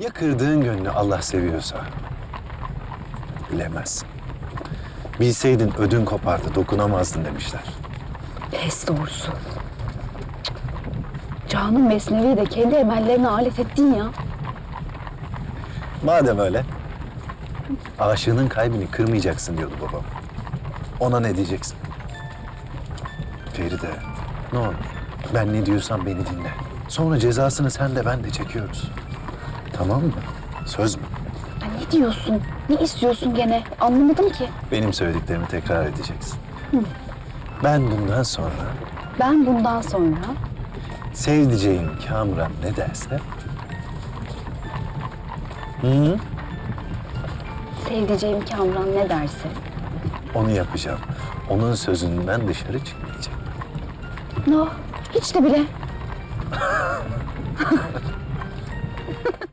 Ya kırdığın gönlü Allah seviyorsa? Bilemezsin. Bilseydin ödün kopardı, dokunamazdın demişler. Pes doğrusu. Canım Mesnevi'yi de kendi emellerine alet ettin ya. Madem öyle, aşığının kalbini kırmayacaksın diyordu babam. Ona ne diyeceksin? Feride, ne olur ben ne diyorsam beni dinle. Sonra cezasını sen de ben de çekiyoruz. Tamam mı? Söz mü? Ya ne diyorsun? Ne istiyorsun gene? Anlamadım ki. Benim söylediklerimi tekrar edeceksin. Ben bundan sonra Ben bundan sonra sevdiceğim Kamran ne derse... Hı? sevdiceğim Kamran ne derse. Onu yapacağım. Onun sözünden dışarı çıkmayacak. No, hiç de bile.